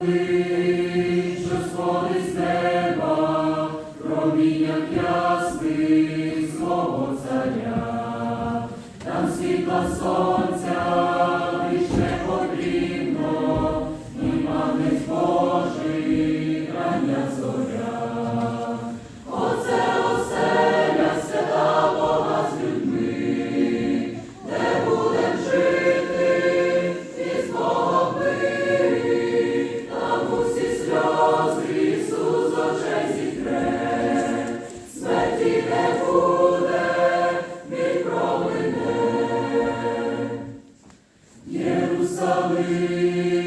Ти, що з неба, промінням ясних царя, там світла сонця. Amen.